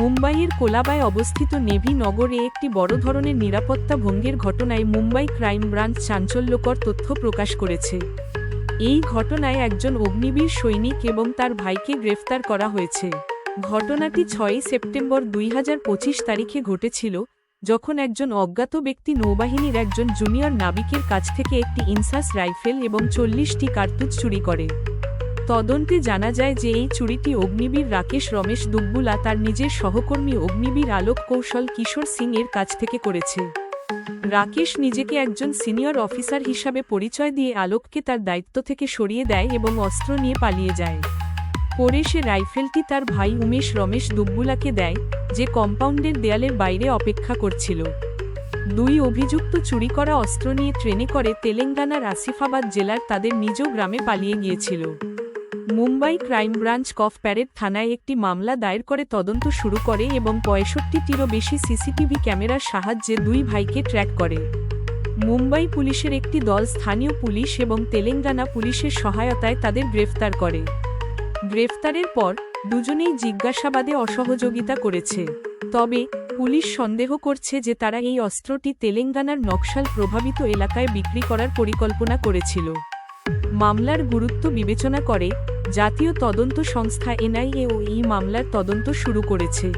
মুম্বাইয়ের কোলাবায় অবস্থিত নেভি নগরে একটি বড় ধরনের নিরাপত্তা ভঙ্গের ঘটনায় মুম্বাই ক্রাইম ব্রাঞ্চ চাঞ্চল্যকর তথ্য প্রকাশ করেছে। এই ঘটনায় একজন অগ্নিবীর সৈনিক এবং তার ভাইকে গ্রেফতার করা হয়েছে। ঘটনাটি ছয়ই সেপ্টেম্বর দুই হাজার পঁচিশ তারিখে ঘটেছিল, যখন একজন অজ্ঞাত ব্যক্তি নৌবাহিনীর একজন জুনিয়র নাবিকের কাছ থেকে একটি ইনসাস রাইফেল এবং চল্লিশটি কার্তুজ চুরি করে। তদন্তে জানা যায় যে এই চুরিটি অগ্নিবীর রাকেশ রমেশ দুব্বুলা তার নিজের সহকর্মী অগ্নিবীর আলোক কৌশল কিশোর সিং এর কাছ থেকে করেছে। রাকেশ নিজেকে একজন সিনিয়র অফিসার হিসাবে পরিচয় দিয়ে আলোককে তার দায়িত্ব থেকে সরিয়ে দেয় এবং অস্ত্র নিয়ে পালিয়ে যায়। পরে সে রাইফেলটি তার ভাই উমেশ রমেশ দুব্বুলাকে দেয়, যে কম্পাউন্ডের দেয়ালের বাইরে অপেক্ষা করছিল। দুই অভিযুক্ত চুরি করা অস্ত্র নিয়ে ট্রেনে করে তেলেঙ্গানার আসিফাবাদ জেলার তাদের নিজ গ্রামে পালিয়ে গিয়েছিল। মুম্বাই ক্রাইম ব্রাঞ্চ কফ প্যারেড থানায় একটি মামলা দায়ের করে তদন্ত শুরু করে এবং পঁয়ষট্টিটিরও বেশি সিসিটিভি ক্যামেরার সাহায্যে দুই ভাইকে ট্র্যাক করে। মুম্বাই পুলিশের একটি দল স্থানীয় পুলিশ এবং তেলেঙ্গানা পুলিশের সহায়তায় তাদের গ্রেফতার করে। গ্রেফতারের পর দুজনেই জিজ্ঞাসাবাদে অসহযোগিতা করেছে। তবে পুলিশ সন্দেহ করছে যে তারা এই অস্ত্রটি তেলেঙ্গানার নকশাল প্রভাবিত এলাকায় বিক্রি করার পরিকল্পনা করেছিল। মামলার গুরুত্ব বিবেচনা করে জাতীয় তদন্ত সংস্থা এনআইএ ও এই মামলার তদন্ত শুরু করেছে।